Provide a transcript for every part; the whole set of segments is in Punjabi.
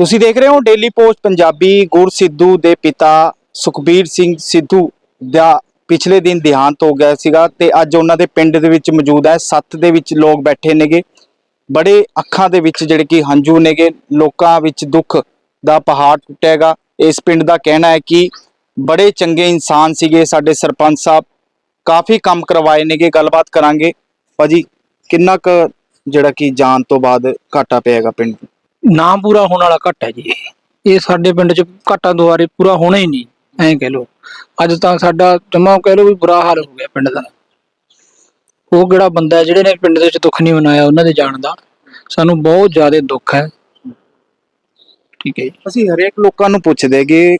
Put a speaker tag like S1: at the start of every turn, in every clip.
S1: ਤੁਸੀਂ ਦੇਖ ਰਹੇ ਹੋ ਡੇਲੀ ਪੋਸਟ ਪੰਜਾਬੀ ਗੁਰ ਸਿੱਧੂ ਦੇ ਪਿਤਾ ਸੁਖਬੀਰ ਸਿੰਘ ਸਿੱਧੂ ਦਾ ਪਿਛਲੇ ਦਿਨ ਦੇਹਾਂਤ ਹੋ ਗਿਆ ਸੀਗਾ ਤੇ ਅੱਜ ਉਹਨਾਂ ਦੇ ਪਿੰਡ ਦੇ ਵਿੱਚ ਮੌਜੂਦ ਹੈ। ਸੱਤ ਦੇ ਵਿੱਚ ਲੋਕ ਬੈਠੇ ਨੇਗੇ। ਬੜੇ ਅੱਖਾਂ ਦੇ ਵਿੱਚ ਜਿਹੜੇ ਕਿ ਹੰਝੂ ਨੇਗੇ। ਲੋਕਾਂ ਵਿੱਚ ਦੁੱਖ ਦਾ ਪਹਾੜ ਟੁੱਟੇਗਾ। ਇਸ ਪਿੰਡ ਦਾ ਕਹਿਣਾ ਹੈ ਕਿ ਬੜੇ ਚੰਗੇ ਇਨਸਾਨ ਸੀਗੇ ਸਾਡੇ ਸਰਪੰਚ ਸਾਹਿਬ। ਕਾਫੀ ਕੰਮ ਕਰਵਾਏ ਨੇਗੇ। ਗੱਲਬਾਤ ਕਰਾਂਗੇ। ਭਾਜੀ, ਕਿੰਨਾ ਕੁ ਜਿਹੜਾ ਕਿ ਜਾਣ ਤੋਂ ਬਾਅਦ ਘਾਟਾ ਪਿਆਗਾ ਪਿੰਡ ਨੂੰ?
S2: ਨਾਮ ਪੂਰਾ ਹੋਣ ਵਾਲਾ ਘੱਟ ਹੈ ਜੀ। ਇਹ। ਸਾਡੇ ਪਿੰਡ 'ਚ ਘਾਟਾ ਦੁਆਰੇ ਪੂਰਾ ਹੋਣਾ ਹੀ ਨਹੀਂ ਐਂ ਕਹਿ ਲਓ। ਅੱਜ ਤਾਂ ਸਾਡਾ ਜਮਾ ਕਹਿ ਲਓ ਵੀ ਬੁਰਾ ਹਾਲ ਹੋ ਗਿਆ ਪਿੰਡ ਦਾ। ਉਹ ਕਿਹੜਾ ਬੰਦਾ ਹੈ ਜਿਹੜੇ ਨੇ ਪਿੰਡ ਦੇ ਵਿੱਚ ਦੁੱਖ ਨਹੀਂ ਮਨਾਇਆ ਉਹਨਾਂ ਦੇ ਜਾਣ ਦਾ ਸਾਨੂੰ ਬਹੁਤ ਜ਼ਿਆਦਾ ਦੁੱਖ ਹੈ। ਠੀਕ ਹੈ ਜੀ।
S1: ਅਸੀਂ ਹਰੇਕ ਲੋਕਾਂ ਨੂੰ ਪੁੱਛਦੇ ਕਿ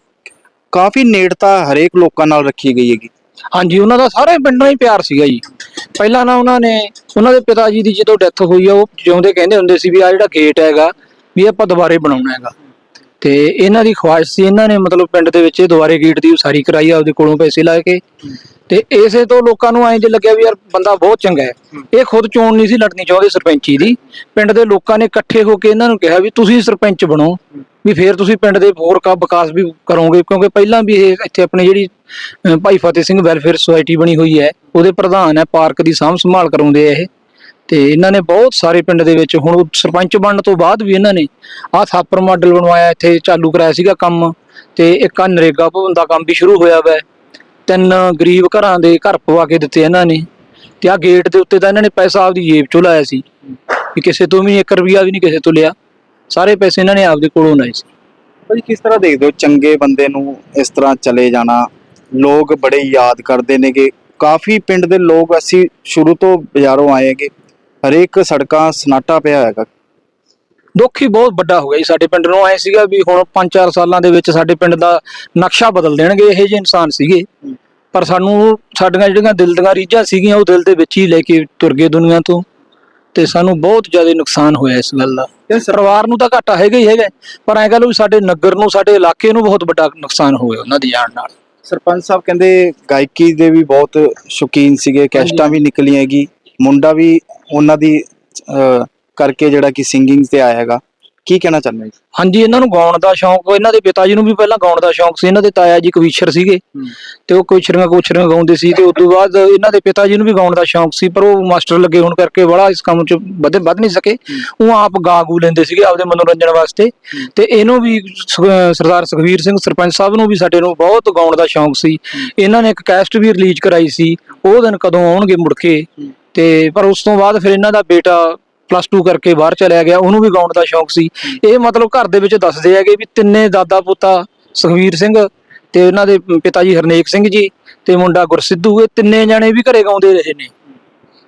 S1: ਕਾਫੀ ਨੇੜਤਾ ਹਰੇਕ ਲੋਕਾਂ ਨਾਲ ਰੱਖੀ ਗਈ ਹੈਗੀ।
S2: ਹਾਂਜੀ ਉਹਨਾਂ ਦਾ ਸਾਰੇ ਪਿੰਡ ਨਾਲ ਹੀ ਪਿਆਰ ਸੀਗਾ ਜੀ। ਪਹਿਲਾਂ ਨਾ ਉਹਨਾਂ ਨੇ ਉਹਨਾਂ ਦੇ ਪਿਤਾ ਜੀ ਦੀ ਜਦੋਂ ਡੈਥ ਹੋਈ ਆ ਉਹ ਜਿਉਂਦੇ ਕਹਿੰਦੇ ਹੁੰਦੇ ਸੀ ਵੀ ਆ ਜਿਹੜਾ ਗੇਟ ਹੈਗਾ ਵੀ ਆਪਾਂ ਦੁਬਾਰੇ ਬਣਾਉਣਾ ਹੈਗਾ। ਤੇ ਇਹਨਾਂ ਦੀ ਖੁਆਇਸ਼ ਸੀ, ਇਹਨਾਂ ਨੇ ਮਤਲਬ ਪਿੰਡ ਦੇ ਵਿੱਚ ਇਹ ਦੁਬਾਰੇ ਗੇਟ ਦੀ ਉਸਾਰੀ ਕਰਾਈ, ਆਪਦੇ ਕੋਲੋਂ ਪੈਸੇ ਲਾ ਕੇ। ਤੇ ਇਸੇ ਤੋਂ ਲੋਕਾਂ ਨੂੰ ਐਂ ਜੇ ਲੱਗਿਆ ਵੀ ਯਾਰ ਬੰਦਾ ਬਹੁਤ ਚੰਗਾ ਹੈ। ਇਹ ਖੁਦ ਚੋਣ ਨਹੀਂ ਸੀ ਲੜਨੀ ਚਾਹੁੰਦੇ ਸਰਪੰਚੀ ਦੀ। ਪਿੰਡ ਦੇ ਲੋਕਾਂ ਨੇ ਇਕੱਠੇ ਹੋ ਕੇ ਇਹਨਾਂ ਨੂੰ ਕਿਹਾ ਵੀ ਤੁਸੀਂ ਸਰਪੰਚ ਬਣੋ, ਵੀ ਫੇਰ ਤੁਸੀਂ ਪਿੰਡ ਦੇ ਹੋਰ ਕਾ ਵਿਕਾਸ ਵੀ ਕਰੋਗੇ, ਕਿਉਂਕਿ ਪਹਿਲਾਂ ਵੀ ਇਹ ਇੱਥੇ ਆਪਣੀ ਜਿਹੜੀ ਭਾਈ ਫਤਿਹ ਸਿੰਘ ਵੈਲਫੇਅਰ ਸੁਸਾਇਟੀ ਬਣੀ ਹੋਈ ਹੈ, ਉਹਦੇ ਪ੍ਰਧਾਨ ਹੈ, ਪਾਰਕ ਦੀ ਸਾਂਭ ਸੰਭਾਲ ਕਰਾਉਂਦੇ ਆ ਇਹ। ਤੇ ਇਹਨਾਂ ਨੇ ਬਹੁਤ ਸਾਰੇ ਪਿੰਡ ਦੇ ਵਿੱਚ ਹੁਣ ਸਰਪੰਚ ਬਣਨ ਤੋਂ ਬਾਅਦ ਵੀ ਇਹਨਾਂ ਨੇ ਆਹ ਥਾਪਰ ਮਾਡਲ ਬਣਵਾਇਆ, ਇੱਥੇ ਚਾਲੂ ਕਰਾਇਆ ਸੀਗਾ ਕੰਮ ਤੇ ਇੱਕ ਆ ਨਰੇਗਾ ਭਵਨ ਦਾ ਕੰਮ ਵੀ ਸ਼ੁਰੂ ਹੋਇਆ ਵਾ। ਤਿੰਨ ਗਰੀਬ ਘਰਾਂ ਦੇ ਘਰ ਪਵਾ ਕੇ ਦਿੱਤੇ ਇਹਨਾਂ ਨੇ ਤੇ ਆ ਗੇਟ ਦੇ ਉੱਤੇ ਤਾਂ ਇਹਨਾਂ ਨੇ ਪੈਸਾ ਆਪਦੀ ਜੇਬ ਚੋਂ ਲਾਇਆ ਸੀ ਵੀ ਕਿਸੇ ਤੋਂ ਵੀ 1 ਰੁਪਿਆ ਵੀ ਨਹੀਂ ਕਿਸੇ ਤੋਂ ਲਿਆ। ਸਾਰੇ ਪੈਸੇ ਇਹਨਾਂ ਨੇ ਆਪਦੇ ਕੋਲੋਂ ਲਾਏ ਸੀ।
S1: ਭਾਜੀ, ਕਿਸ ਤਰ੍ਹਾਂ ਦੇਖਦੇ ਹੋ ਚੰਗੇ ਬੰਦੇ ਨੂੰ ਇਸ ਤਰ੍ਹਾਂ ਚਲੇ ਜਾਣਾ? ਲੋਕ ਬੜੇ ਯਾਦ ਕਰਦੇ ਨੇ ਨੇਗੇ। ਕਾਫੀ ਪਿੰਡ ਦੇ ਲੋਕ ਅਸੀਂ ਸ਼ੁਰੂ ਤੋਂ ਬਾਜ਼ਾਰੋਂ ਆਏ ਹੈਗੇ। ਹਰੇਕ ਸੜਕਾਂ ਸਨਾਟਾ ਪਿਆ ਹੈਗਾ।
S2: ਦੁੱਖ ਹੀ ਬਹੁਤ ਵੱਡਾ ਹੋ ਗਿਆ ਜੀ। ਸਾਡੇ ਪਿੰਡ ਨੂੰ ਐ ਸੀਗਾ ਵੀ ਹੁਣ 5-4 ਸਾਲਾਂ ਦੇ ਵਿੱਚ ਸਾਡੇ ਪਿੰਡ ਦਾ ਨਕਸ਼ਾ ਬਦਲ ਦੇਣਗੇ ਇਹੋ ਜਿਹੇ ਇਨਸਾਨ ਸੀਗੇ। ਪਰ ਸਾਨੂੰ ਸਾਡੀਆਂ ਜਿਹੜੀਆਂ ਦਿਲ ਦੀਆਂ ਰੀਝਾਂ ਸੀਗੀਆਂ ਉਹ ਦਿਲ ਦੇ ਵਿੱਚ ਹੀ ਲੈ ਕੇ ਤੁਰ ਗਏ ਦੁਨੀਆ ਤੋਂ। ਤੇ ਸਾਨੂੰ ਬਹੁਤ ਜ਼ਿਆਦਾ ਨੁਕਸਾਨ ਹੋਇਆ ਇਸ ਗੱਲ ਦਾ। ਪਰਿਵਾਰ ਨੂੰ ਤਾਂ ਘਾਟਾ ਹੈਗਾ ਹੀ ਹੈਗਾ। ਪਰ ਐਂ ਕਹ ਲਓ ਵੀ ਸਾਡੇ ਨਗਰ ਨੂੰ ਸਾਡੇ ਇਲਾਕੇ ਨੂੰ ਬਹੁਤ ਵੱਡਾ ਨੁਕਸਾਨ ਹੋ ਗਿਆ ਉਹਨਾਂ ਦੀ ਜਾਣ ਨਾਲ।
S1: ਸਰਪੰਚ ਸਾਹਿਬ ਕਹਿੰਦੇ ਗਾਇਕੀ ਦੇ ਵੀ ਬਹੁਤ ਸ਼ੌਕੀਨ ਸੀਗੇ ਕੈਸਟਾਂ ਵੀ ਨਿਕਲੀਆਂ ਹੈਗੀ। ਮੁੰਡਾ ਵੀ ਉਹਨਾਂ ਦੀ ਅਹ, ਕਰਕੇ ਜਿਹੜਾ ਕਿ ਸਿੰਗਿੰਗ ਤੇ ਆਇਆ ਹੈਗਾ। ਕੀ ਕਹਿਣਾ ਚਾਹੁੰਦੇ ਜੀ?
S2: ਹਾਂਜੀ ਇਹਨਾਂ ਨੂੰ ਗਾਉਣ ਦਾ ਸ਼ੌਂਕ ਇਹਨਾਂ ਦੇ ਪਿਤਾ ਜੀ ਨੂੰ ਵੀ ਪਹਿਲਾਂ ਗਾਉਣ ਦਾ ਸ਼ੌਂਕ ਸੀ। ਇਹਨਾਂ ਦੇ ਤਾਇਆ ਜੀ ਕਵੀਸ਼ਰ ਸੀਗੇ। ਤੇ ਉਹ ਕੁਛੜੀਆਂ ਕੁਛੜੀਆਂ ਗਾਉਂਦੇ ਸੀ ਤੇ ਉਸ ਤੋਂ ਬਾਅਦ ਇਹਨਾਂ ਦੇ ਪਿਤਾ ਜੀ ਨੂੰ ਵੀ ਗਾਉਣ ਦਾ ਸ਼ੌਂਕ ਸੀ ਪਰ ਉਹ ਮਾਸਟਰ ਲੱਗੇ ਹੋਣ ਕਰਕੇ ਬੜਾ ਇਸ ਕੰਮ 'ਚ ਵਧੇ ਵੱਧ ਨਹੀਂ ਸਕੇ। ਉਹ ਆਪ ਗਾ ਗੂ ਲੈਂਦੇ ਸੀਗੇ ਆਪਦੇ ਮਨੋਰੰਜਨ ਵਾਸਤੇ। ਤੇ ਇਹਨੂੰ ਵੀ ਸ- ਸਰਦਾਰ ਸੁਖਵੀਰ ਸਿੰਘ ਸਰਪੰਚ ਸਾਹਿਬ ਨੂੰ ਵੀ ਸਾਡੇ ਨੂੰ ਬਹੁਤ ਗਾਉਣ ਦਾ ਸ਼ੌਂਕ ਸੀ। ਇਹਨਾਂ ਨੇ ਇੱਕ ਕੈਸਟ ਵੀ ਰਿਲੀਜ਼ ਕਰਾਈ ਸੀ। ਉਹ ਦਿਨ ਕਦੋਂ ਆਉਣਗੇ ਮੁੜ ਕੇ? ਤੇ ਪਰ ਉਸ ਤੋਂ ਬਾਅਦ ਫਿਰ ਇਹਨਾਂ ਦਾ ਬੇਟਾ ਪਲੱਸ 2 ਕਰਕੇ ਬਾਹਰ ਚਲਿਆ ਗਿਆ ਉਹਨੂੰ ਵੀ ਗਾਉਣ ਦਾ ਸ਼ੌਂਕ ਸੀ। ਇਹ ਮਤਲਬ ਘਰ ਦੇ ਵਿੱਚ ਦੱਸਦੇ ਹੈਗੇ ਵੀ ਤਿੰਨੇ ਦਾਦਾ ਪੋਤਾ ਸੁਖਵੀਰ ਸਿੰਘ ਤੇ ਉਹਨਾਂ ਦੇ ਪਿਤਾ ਜੀ ਹਰਨੇਕ ਸਿੰਘ ਜੀ ਤੇ ਮੁੰਡਾ ਗੁਰਸਿੱਧੂ ਇਹ ਤਿੰਨੇ ਜਾਣੇ ਵੀ ਘਰੇ ਗਾਉਂਦੇ ਰਹੇ ਨੇ।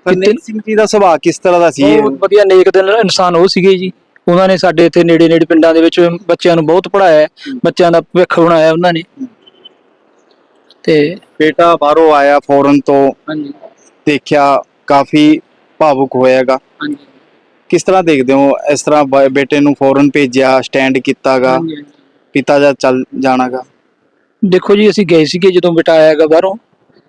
S1: ਹਰਨੇਕ ਸਿੰਘ ਜੀ ਦਾ ਸੁਭਾਅ ਕਿਸ ਤਰ੍ਹਾਂ ਦਾ ਸੀ ਇਹ?
S2: ਬਹੁਤ ਵਧੀਆ ਨੇਕ ਦਿਲ ਇਨਸਾਨ ਉਹ ਸੀਗੇ ਜੀ। ਉਹਨਾਂ ਨੇ ਸਾਡੇ ਇੱਥੇ ਨੇੜੇ ਨੇੜੇ ਪਿੰਡਾਂ ਦੇ ਵਿੱਚ ਬੱਚਿਆਂ ਨੂੰ ਬਹੁਤ ਪੜਾਇਆ ਬੱਚਿਆਂ ਦਾ ਭਵਿੱਖ ਬਣਾਇਆ ਉਹਨਾਂ ਨੇ। ਤੇ
S1: ਬੇਟਾ ਬਾਹਰੋਂ ਆਇਆ ਫੌਰਨ ਤੋਂ।
S2: ਹਾਂਜੀ।
S1: ਦੇਖਿਆ ਕਾਫੀ ਭਾਵੁਕ ਹੋਇਆਗਾ।
S2: ਹਾਂਜੀ।
S1: ਕਿਸ ਤਰ੍ਹਾਂ ਦੇਖਦੇ ਹੋ ਇਸ ਤਰ੍ਹਾਂ ਬ- ਬੇਟੇ ਨੂੰ ਫੌਰਨ ਭੇਜਿਆ ਸਟੈਂਡ ਕੀਤਾਗਾ ਪਿਤਾ ਦਾ ਚੱਲ ਜਾਣਾਗਾ?
S2: ਦੇਖੋ ਜੀ ਅਸੀਂ ਗਏ ਸੀਗੇ ਜਦੋਂ ਬੇਟਾ ਆਇਆਗਾ ਬਾਹਰੋਂ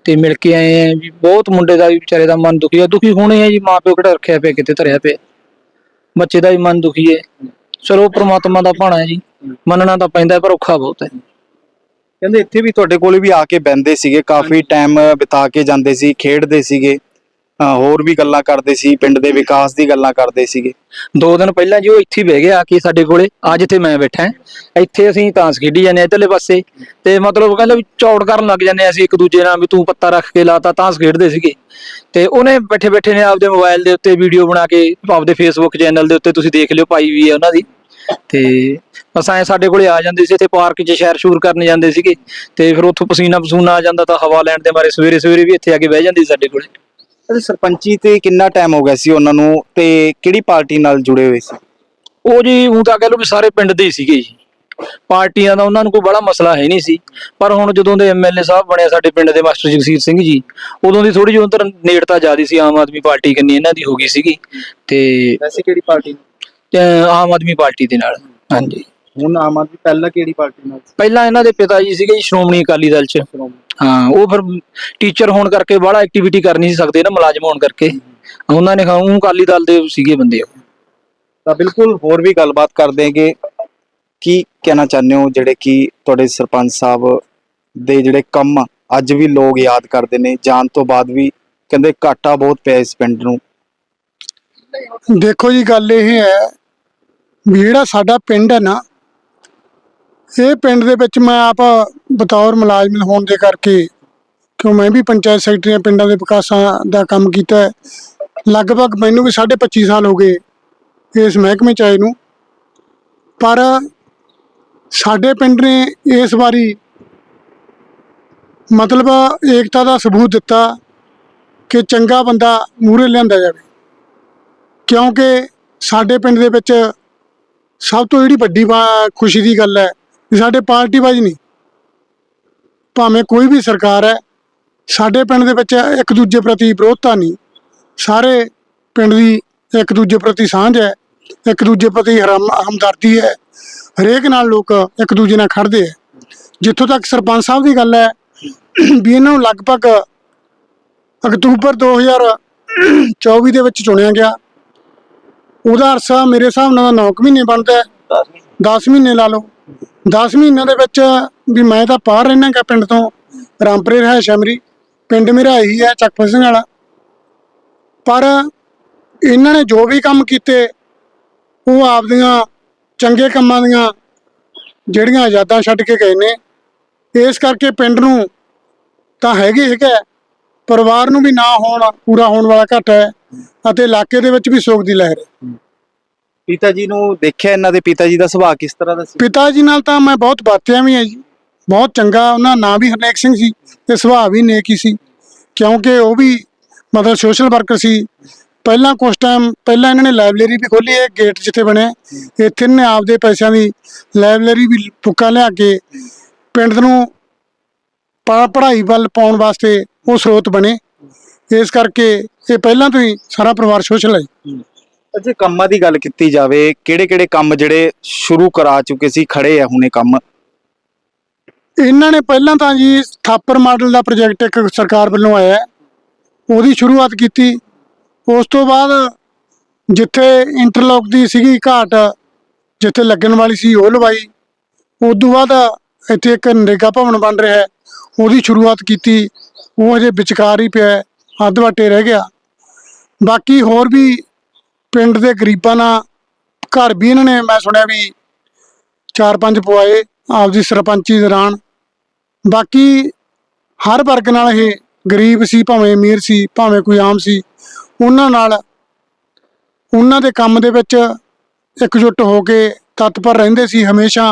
S2: ਤੇ ਮਿਲ ਕੇ ਆਏ ਆ ਵੀ ਬਹੁਤ ਮੁੰਡੇ ਦਾ ਵੀ ਵਿਚਾਰੇ ਦਾ ਮਨ ਦੁਖੀ ਆ। ਦੁਖੀ ਹੋਣੇ ਆ ਜੀ ਮਾਂ ਪਿਓ ਕਿਹੜਾ ਰੱਖਿਆ ਪਿਆ ਕਿਤੇ ਧਰਿਆ ਪਿਆ। ਬੱਚੇ ਦਾ ਵੀ ਮਨ ਦੁਖੀ ਹੈ ਚਲੋ ਪ੍ਰਮਾਤਮਾ ਦਾ ਭਾਣਾ ਹੈ ਜੀ। ਮੰਨਣਾ ਤਾਂ ਪੈਂਦਾ ਹੈ, ਪਰ ਔਖਾ ਬਹੁਤ ਹੈ।
S1: ਕਹਿੰਦੇ ਇੱਥੇ ਵੀ ਤੁਹਾਡੇ ਕੋਲੇ ਵੀ ਆ ਕੇ ਬੈੰਦੇ ਸੀਗੇ। ਕਾਫੀ ਟਾਈਮ ਬਿਤਾ ਕੇ ਜਾਂਦੇ ਸੀ ਖੇਡਦੇ ਸੀਗੇ। ਹੋਰ ਵੀ ਗੱਲਾਂ ਕਰਦੇ ਸੀ, ਪਿੰਡ ਦੇ ਵਿਕਾਸ ਦੀ ਗੱਲਾਂ ਕਰਦੇ ਸੀਗੇ।
S2: ਦੋ ਦਿਨ ਪਹਿਲਾਂ ਜੀ ਉਹ ਇੱਥੇ ਹੀ ਬਹਿ ਗਿਆ ਆ ਕੇ ਸਾਡੇ ਕੋਲੇ, ਅੱਜ ਜਿੱਥੇ ਮੈਂ ਬੈਠਾ ਇੱਥੇ ਅਸੀਂ ਤਾਂਸ ਖੇਡੀ ਜਾਂਦੇ ਹਾਂ ਇੱਧਰਲੇ ਪਾਸੇ। ਤੇ ਮਤਲਬ ਕਹਿੰਦਾ ਵੀ ਚੌੜ ਕਰਨ ਲੱਗ ਜਾਂਦੇ ਹਾਂ ਅਸੀਂ ਇੱਕ ਦੂਜੇ ਨਾਲ ਵੀ ਤੂੰ ਪੱਤਾ ਰੱਖ ਕੇ ਲਾਤਾ, ਤਾਂਸ ਖੇਡਦੇ ਸੀਗੇ। ਤੇ ਉਹਨੇ ਬੈਠੇ ਬੈਠੇ ਨੇ ਆਪਦੇ ਮੋਬਾਈਲ ਦੇ ਉੱਤੇ ਵੀਡੀਓ ਬਣਾ ਕੇ, ਆਪਦੇ ਫੇਸਬੁੱਕ ਚੈਨਲ ਦੇ ਉੱਤੇ ਤੁਸੀਂ ਦੇਖ ਲਿਓ ਪਾਈ ਵੀ ਹੈ ਉਹਨਾਂ ਦੀ। ਤੇ ਬਸ ਐ ਸਾਡੇ ਕੋਲੇ ਆ ਜਾਂਦੇ ਸੀ, ਇੱਥੇ ਪਾਰਕ 'ਚ ਸ਼ੈਰ ਸ਼ੂਰ ਕਰਨ ਜਾਂਦੇ ਸੀਗੇ। ਤੇ ਫਿਰ ਉੱਥੋਂ ਪਸੀਨਾ ਪਸੂਨਾ ਆ ਜਾਂਦਾ ਤਾਂ ਹਵਾ ਲੈਣ ਦੇ ਬਾਰੇ ਸਵੇਰੇ ਸਵੇਰੇ ਵੀ ਇੱਥੇ ਆ ਕੇ ਬਹਿ ਜਾਂਦੀ ਸੀ ਸਾਡੇ ਕੋਲੇ।
S1: ਅੱਛਾ ਸਰਪੰਚੀ ਤੇ ਕਿੰਨਾ ਟਾਈਮ ਹੋ ਗਿਆ ਸੀ ਉਹਨਾਂ ਨੂੰ ਤੇ ਕਿਹੜੀ ਪਾਰਟੀ ਨਾਲ ਜੁੜੇ ਹੋਏ ਸੀ?
S2: ਉਹ ਜੀ ਉਹ ਤਾਂ ਕਹਿ ਲਓ ਵੀ ਸਾਰੇ ਪਿੰਡ ਦੇ ਹੀ ਸੀਗੇ ਜੀ। ਪਾਰਟੀਆਂ ਦਾ ਉਹਨਾਂ ਨੂੰ ਕੋਈ ਬੜਾ ਮਸਲਾ ਹੈ ਨਹੀਂ ਸੀ। ਪਰ ਹੁਣ ਜਦੋਂ ਦੇ ਐਮਐਲਏ ਸਾਹਿਬ ਬਣੇ ਸਾਡੇ ਪਿੰਡ ਦੇ ਮਾਸਟਰ ਜਗਸੀਰ ਸਿੰਘ ਜੀ ਉਦੋਂ ਦੀ ਥੋੜੀ ਜਿਹੀ ਉਧਰ ਨੇੜਤਾ ਜ਼ਿਆਦੀ ਸੀ ਆਮ ਆਦਮੀ ਪਾਰਟੀ ਕੰਨੀ ਇਹਨਾਂ ਦੀ ਹੋ ਗਈ ਸੀਗੀ। ਤੇ
S1: ਵੈਸੇ ਕਿਹੜੀ ਪਾਰਟੀ?
S2: ਤੇ ਆਮ ਆਦਮੀ ਪਾਰਟੀ ਦੇ ਨਾਲ ਹਾਂਜੀ।
S1: ਹੁਣ ਆਮ ਆਦਮੀ ਪਹਿਲਾਂ ਕਿਹੜੀ ਪਾਰਟੀ ਨਾਲ
S2: ਪਹਿਲਾਂ ਇਹਨਾਂ ਦੇ ਪਿਤਾ ਜੀ ਸੀਗੇ ਜੀ ਸ਼੍ਰੋਮਣੀ ਅਕਾਲੀ ਦਲ ਚ। ਹਾਂ ਉਹ ਫਿਰ ਟੀਚਰ ਹੋਣ ਕਰਕੇ ਬੜਾ ਐਕਟੀਵਿਟੀ ਕਰ ਨਹੀਂ ਸੀ ਸਕਦੇ ਨਾ ਮੁਲਾਜ਼ਮ ਹੋਣ ਕਰਕੇ। ਉਹਨਾਂ ਨੇ ਉਹ ਅਕਾਲੀ ਦਲ ਦੇ ਸੀਗੇ ਬੰਦੇ ਉਹ।
S1: ਤਾਂ ਬਿਲਕੁਲ ਹੋਰ ਵੀ ਗੱਲਬਾਤ ਕਰਦੇ ਹੈਗੇ। ਕੀ ਕਹਿਣਾ ਚਾਹੁੰਦੇ ਹੋ ਜਿਹੜੇ ਕਿ ਤੁਹਾਡੇ ਸਰਪੰਚ ਸਾਹਿਬ ਦੇ ਜਿਹੜੇ ਕੰਮ ਅੱਜ ਵੀ ਲੋਕ ਯਾਦ ਕਰਦੇ ਨੇ ਜਾਣ ਤੋਂ ਬਾਅਦ ਵੀ ਕਹਿੰਦੇ ਘਾਟਾ ਬਹੁਤ ਪਿਆ ਇਸ ਪਿੰਡ ਨੂੰ?
S3: ਦੇਖੋ ਜੀ ਗੱਲ ਇਹ ਹੈ ਵੀ ਜਿਹੜਾ ਸਾਡਾ ਪਿੰਡ ਹੈ ਨਾ ਇਹ ਪਿੰਡ ਦੇ ਵਿੱਚ ਮੈਂ ਆਪ ਬਤੌਰ ਮੁਲਾਜ਼ਮ ਹੋਣ ਦੇ ਕਰਕੇ ਕਿਉਂ ਮੈਂ ਵੀ ਪੰਚਾਇਤ ਸੈਕਟਰੀਆਂ ਪਿੰਡਾਂ ਦੇ ਵਿਕਾਸਾਂ ਦਾ ਕੰਮ ਕੀਤਾ ਲਗਭਗ ਮੈਨੂੰ ਵੀ 25 ਸਾਲ ਹੋ ਗਏ ਇਸ ਮਹਿਕਮੇ ਚ ਆਏ ਨੂੰ। ਪਰ ਸਾਡੇ ਪਿੰਡ ਨੇ ਇਸ ਵਾਰੀ ਮਤਲਬ ਏਕਤਾ ਦਾ ਸਬੂਤ ਦਿੱਤਾ ਕਿ ਚੰਗਾ ਬੰਦਾ ਮੂਹਰੇ ਲਿਆਂਦਾ ਜਾਵੇ। ਕਿਉਂਕਿ ਸਾਡੇ ਪਿੰਡ ਦੇ ਵਿੱਚ ਸਭ ਤੋਂ ਜਿਹੜੀ ਵੱਡੀ ਬਾ- ਖੁਸ਼ੀ ਦੀ ਗੱਲ ਹੈ ਕਿ ਸਾਡੇ ਪਾਰਟੀ ਬਾਜ ਨਹੀਂ। ਭਾਵੇਂ ਕੋਈ ਵੀ ਸਰਕਾਰ ਹੈ ਸਾਡੇ ਪਿੰਡ ਦੇ ਵਿੱਚ ਇੱਕ ਦੂਜੇ ਪ੍ਰਤੀ ਵਿਰੋਧਤਾ ਨਹੀਂ। ਸਾਰੇ ਪਿੰਡ ਦੀ ਇੱਕ ਦੂਜੇ ਪ੍ਰਤੀ ਸਾਂਝ ਹੈ ਇੱਕ ਦੂਜੇ ਪ੍ਰਤੀ ਹਰਮ ਹਮਦਰਦੀ ਹੈ। ਹਰੇਕ ਨਾਲ ਲੋਕ ਇੱਕ ਦੂਜੇ ਨਾਲ ਖੜਦੇ ਹੈ। ਜਿੱਥੋਂ ਤੱਕ ਸਰਪੰਚ ਸਾਹਿਬ ਦੀ ਗੱਲ ਹੈ ਵੀ ਇਹਨਾਂ ਨੂੰ ਲਗਭਗ ਅਕਤੂਬਰ 2024 ਦੇ ਵਿੱਚ ਚੁਣਿਆ ਗਿਆ। ਉਹਦਾ ਅਰਸਾ ਮੇਰੇ ਹਿਸਾਬ ਨਾਲ 9 ਮਹੀਨੇ ਬਣਦਾ ਹੈ। 10 ਮਹੀਨੇ ਲਾ ਲਓ। 10 ਮਹੀਨਿਆਂ ਦੇ ਵਿੱਚ ਵੀ ਮੈਂ ਤਾਂ ਬਾਹਰ ਰਹਿਣਾ ਗਾ ਪਿੰਡ ਤੋਂ। ਰਾਮਪੁਰੇ ਰਹਿਸ਼ ਹੈ ਪਿੰਡ ਮੇਰਾ ਇਹੀ ਹੈ ਚੱਕ ਫਸਣ ਵਾਲਾ। ਪਰ ਇਹਨਾਂ ਨੇ ਜੋ ਵੀ ਕੰਮ ਕੀਤੇ, ਉਹ ਆਪਦੀਆਂ ਚੰਗੇ ਕੰਮਾਂ ਦੀਆਂ ਜਿਹੜੀਆਂ ਯਾਦਾਂ ਛੱਡ ਕੇ ਗਏ ਨੇ। ਇਸ ਕਰਕੇ ਪਿੰਡ ਨੂੰ ਤਾਂ ਹੈਗੇ ਹੈਗਾ ਪਰਿਵਾਰ ਨੂੰ ਵੀ ਨਾ ਹੋਣ, ਪੂਰਾ ਹੋਣ ਵਾਲਾ ਘਟ ਹੈ। ਅਤੇ ਇਲਾਕੇ ਦੇ ਵਿੱਚ ਵੀ ਸੋਗ ਦੀ ਲਹਿਰ ਹੈ।
S1: ਪਿਤਾ ਜੀ ਨੂੰ ਦੇਖਿਆ ਇਹਨਾਂ ਦੇ ਪਿਤਾ ਜੀ ਦਾ ਸੁਭਾਅ ਕਿਸ ਤਰ੍ਹਾਂ ਦਾ ਸੀ?
S3: ਪਿਤਾ ਜੀ ਨਾਲ ਤਾਂ ਮੈਂ ਬਹੁਤ ਵਰਤਿਆ ਵੀ ਹੈ ਜੀ। ਬਹੁਤ ਚੰਗਾ ਉਹਨਾਂ ਦਾ ਨਾਂ ਵੀ ਹਰਨੇਕ ਸਿੰਘ ਸੀ ਤੇ ਸੁਭਾਅ ਵੀ ਨੇਕ ਹੀ ਸੀ। ਕਿਉਂਕਿ ਉਹ ਵੀ ਮਤਲਬ ਸੋਸ਼ਲ ਵਰਕਰ ਸੀ। ਪਹਿਲਾਂ ਕੁਝ ਟਾਈਮ ਪਹਿਲਾਂ ਇਹਨਾਂ ਨੇ ਲਾਇਬ੍ਰੇਰੀ ਵੀ ਖੋਲੀ ਹੈ ਗੇਟ ਜਿੱਥੇ ਬਣਿਆ ਇੱਥੇ ਇਹਨਾਂ ਨੇ ਆਪਦੇ ਪੈਸਿਆਂ ਦੀ ਲਾਇਬ੍ਰੇਰੀ ਵੀ ਬੁੱਕਾਂ ਲਿਆ ਕੇ ਪਿੰਡ ਨੂੰ ਪੜ੍ਹਾ- ਪੜ੍ਹਾਈ ਵੱਲ ਪਾਉਣ ਵਾਸਤੇ ਉਹ ਸਰੋਤ ਬਣੇ। ਇਸ ਕਰਕੇ ਇਹ ਪਹਿਲਾਂ ਤੋਂ ਹੀ ਸਾਰਾ ਪਰਿਵਾਰ ਸੋਸ਼ਲ ਹੈ। ਜੀ।
S1: ਕੰਮਾਂ ਦੀ ਗੱਲ ਕੀਤੀ ਜਾਵੇ ਕਿਹੜੇ ਕਿਹੜੇ ਕੰਮ ਜਿਹੜੇ ਸ਼ੁਰੂ ਕਰਾ ਚੁੱਕੇ ਸੀ ਖੜੇ ਆ ਹੁਣੇ ਕੰਮ
S3: ਇਹਨਾਂ ਨੇ ਪਹਿਲਾਂ ਤਾਂ ਜੀ ਥਾਪਰ ਮਾਡਲ ਦਾ ਪ੍ਰੋਜੈਕਟ ਇੱਕ ਸਰਕਾਰ ਵੱਲੋਂ ਆਇਆ ਹੈ। ਉਹਦੀ ਸ਼ੁਰੂਆਤ ਕੀਤੀ ਉਸ ਤੋਂ ਬਾਅਦ ਜਿੱਥੇ ਇੰਟਰਲੋਕ ਦੀ ਸੀਗੀ ਘਾਟ ਜਿੱਥੇ ਲੱਗਣ ਵਾਲੀ ਸੀ ਉਹ ਲਵਾਈ ਉਸ ਤੋਂ ਬਾਅਦ ਇੱਥੇ ਇੱਕ ਨਰੇਗਾ ਭਵਨ ਬਣ ਰਿਹਾ ਹੈ ਉਹਦੀ ਸ਼ੁਰੂਆਤ ਕੀਤੀ ਉਹ ਅਜੇ ਵਿਚਕਾਰ ਹੀ ਪਿਆ ਹੈ, ਅੱਧ ਵਾਟੇ ਰਹਿ ਗਿਆ ਬਾਕੀ ਹੋਰ ਵੀ ਪਿੰਡ ਦੇ ਗਰੀਬਾਂ ਨਾਲ ਘਰ ਵੀ ਇਹਨਾਂ ਨੇ ਮੈਂ ਸੁਣਿਆ ਵੀ ਚਾਰ ਪੰਜ ਪਵਾਏ ਆਪਦੀ ਸਰਪੰਚੀ ਦੌਰਾਨ ਬਾਕੀ ਹਰ ਵਰਗ ਨਾਲ ਇਹ ਗਰੀਬ ਸੀ ਭਾਵੇਂ ਅਮੀਰ ਸੀ ਭਾਵੇਂ ਕੋਈ ਆਮ ਸੀ ਉਹਨਾਂ ਨਾਲ ਉਹਨਾਂ ਦੇ ਕੰਮ ਦੇ ਵਿੱਚ ਇਕਜੁੱਟ ਹੋ ਕੇ ਤਤਪਰ ਰਹਿੰਦੇ ਸੀ ਹਮੇਸ਼ਾ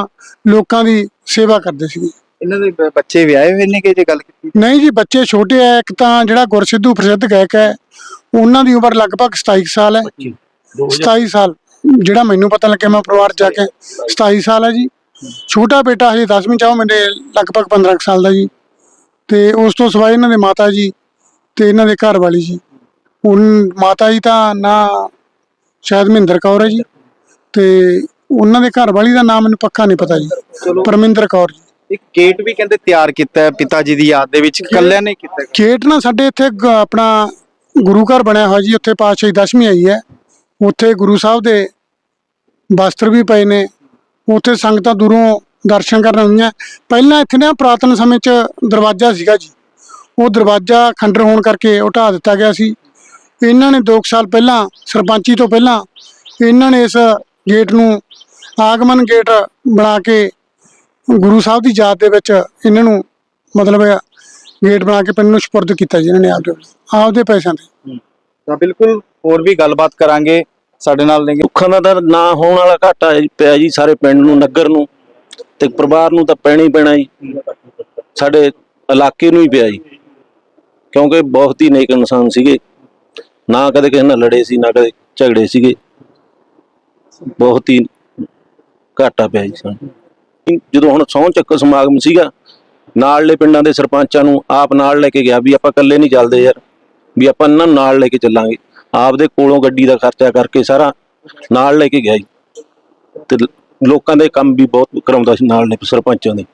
S3: ਲੋਕਾਂ ਦੀ ਸੇਵਾ ਕਰਦੇ ਸੀ।
S1: ਇਹਨਾਂ ਦੇ ਬ- ਬੱਚੇ ਵਿਆਹੇ ਹੋਏ ਨੇ ਕਿ ਜੇ ਗੱਲ ਕੀਤੀ?
S3: ਨਹੀਂ ਜੀ ਬੱਚੇ ਛੋਟੇ ਆ ਇੱਕ ਤਾਂ ਜਿਹੜਾ ਗੁਰਸਿੱਧੂ ਪ੍ਰਸਿੱਧ ਗਾਇਕ ਹੈ ਉਹਨਾਂ ਦੀ ਉਮਰ ਲਗਭਗ 27 ਸਾਲ ਹੈ। 27 ਸਾਲ। ਜਿਹੜਾ ਮੈਨੂੰ ਪਤਾ ਲੱਗਿਆ ਮੈਂ ਪਰਿਵਾਰ 'ਚ ਜਾ ਕੇ 27 ਸਾਲ ਹੈ ਜੀ। ਛੋਟਾ ਬੇਟਾ ਹਜੇ 10ਵੀਂ ਚਾਹੋ ਮੇਰੇ ਲਗਭਗ 15 ਕੁ ਸਾਲ ਦਾ ਜੀ। ਤੇ ਉਸ ਤੋਂ ਸਿਵਾਏ ਇਹਨਾਂ ਦੇ ਮਾਤਾ ਜੀ ਤੇ ਇਹਨਾਂ ਦੇ ਘਰ ਵਾਲੀ ਜੀ। ਹੁਣ ਮਾਤਾ ਜੀ ਤਾਂ ਨਾ ਸ਼ਾਇਦ ਮਹਿੰਦਰ ਕੌਰ ਹੈ ਜੀ। ਤੇ ਉਹਨਾਂ ਦੇ ਘਰ ਵਾਲੀ ਦਾ ਨਾਮ ਮੈਨੂੰ ਪੱਕਾ ਨਹੀਂ ਪਤਾ ਜੀ। ਪਰਮਿੰਦਰ ਕੌਰ ਜੀ।
S1: ਇੱਕ ਗੇਟ ਵੀ ਕਹਿੰਦੇ ਤਿਆਰ ਕੀਤਾ ਹੈ ਪਿਤਾ ਜੀ ਦੀ ਯਾਦ ਦੇ ਵਿੱਚ। ਇਕੱਲਿਆਂ ਨੇ ਕੀਤਾ।
S3: ਗੇਟ ਨਾ ਸਾਡੇ ਇੱਥੇ ਆਪਣਾ ਗੁਰੂ ਘਰ ਬਣਿਆ ਹੋਇਆ ਜੀ। ਉੱਥੇ ਪਾਤਸ਼ਾਹੀ ਦਸ਼ਮੀ ਆਈ ਹੈ। ਉੱਥੇ ਗੁਰੂ ਸਾਹਿਬ ਦੇ ਵਸਤਰ ਵੀ ਪਏ ਨੇ। ਉੱਥੇ ਸੰਗਤਾਂ ਦੂਰੋਂ ਦਰਸ਼ਨ ਕਰਨ ਆਉਂਦੀਆਂ। ਪਹਿਲਾਂ ਇੱਥੇ ਨਾ ਪੁਰਾਤਨ ਸਮੇਂ 'ਚ ਦਰਵਾਜ਼ਾ ਸੀਗਾ ਜੀ। ਉਹ ਦਰਵਾਜ਼ਾ ਖੰਡਰ ਹੋਣ ਕਰਕੇ ਉਹ ਦਿੱਤਾ ਗਿਆ ਸੀ। ਇਹਨਾਂ ਨੇ 2 ਸਾਲ ਪਹਿਲਾਂ, ਸਰਪੰਚੀ ਤੋਂ ਪਹਿਲਾਂ ਇਹਨਾਂ ਨੇ ਇਸ ਗੇਟ ਨੂੰ ਆਗਮਨ ਗੇਟ ਬਣਾ ਕੇ ਗੁਰੂ ਸਾਹਿਬ ਦੀ ਯਾਦ ਦੇ ਵਿੱਚ ਇਹਨਾਂ ਨੂੰ ਮਤਲਬ ਗੇਟ ਬਣਾ ਕੇ ਪਿੰਡ ਨੂੰ ਸਪੁਰਦ ਕੀਤਾ ਜੀ ਇਹਨਾਂ ਨੇ ਆਪਦੇ ਆਪਦੇ ਪੈਸਿਆਂ ਤੇ।
S1: ਤਾਂ ਬਿਲਕੁਲ ਹੋਰ ਵੀ ਗੱਲਬਾਤ ਕਰਾਂਗੇ ਸਾਡੇ ਨਾਲ ਨੇ
S4: ਦੁੱਖਾਂ ਦਾ ਤਾਂ ਨਾ ਹੋਣ ਵਾਲਾ ਘਾਟਾ ਪਿਆ ਜੀ ਸਾਰੇ ਪਿੰਡ ਨੂੰ, ਨਗਰ ਨੂੰ ਤੇ ਪਰਿਵਾਰ ਨੂੰ ਤਾਂ ਪੈਣਾ ਹੀ ਪੈਣਾ ਜੀ। ਸਾਡੇ ਇਲਾਕੇ ਨੂੰ ਹੀ ਪਿਆ ਜੀ। ਕਿਉਂਕਿ ਬਹੁਤ ਹੀ ਨੇਕ ਇਨਸਾਨ ਸੀਗੇ। ਨਾ ਕਦੇ ਕਿਸੇ ਨਾਲ ਲੜੇ ਸੀ, ਨਾ ਕਦੇ ਝਗੜੇ ਸੀਗੇ। ਬਹੁਤ ਹੀ ਘਾਟਾ ਪਿਆ ਜੀ ਸਾਨੂੰ। ਜਦੋਂ ਹੁਣ ਸਹੁੰ ਚੱਕ ਸਮਾਗਮ ਸੀਗਾ, ਨਾਲਲੇ ਪਿੰਡਾਂ ਦੇ ਸਰਪੰਚਾਂ ਨੂੰ ਆਪ ਨਾਲ ਲੈ ਕੇ ਗਿਆ ਵੀ ਆਪਾਂ ਇਕੱਲੇ ਨਹੀਂ ਚੱਲਦੇ ਯਾਰ, ਵੀ ਆਪਾਂ ਇਹਨਾਂ ਨੂੰ ਨਾਲ ਲੈ ਕੇ ਚੱਲਾਂਗੇ। ਆਪਦੇ ਕੋਲੋਂ ਗੱਡੀ ਦਾ ਖਰਚਾ ਕਰਕੇ ਸਾਰਾ ਨਾਲ ਲੈ ਕੇ ਗਿਆ ਜੀ। ਤੇ ਲੋਕਾਂ ਦੇ ਕੰਮ ਵੀ ਬਹੁਤ ਕਰਾਉਂਦਾ ਸੀ ਨਾਲ ਨੇ ਸਰਪੰਚਾਂ ਦੇ।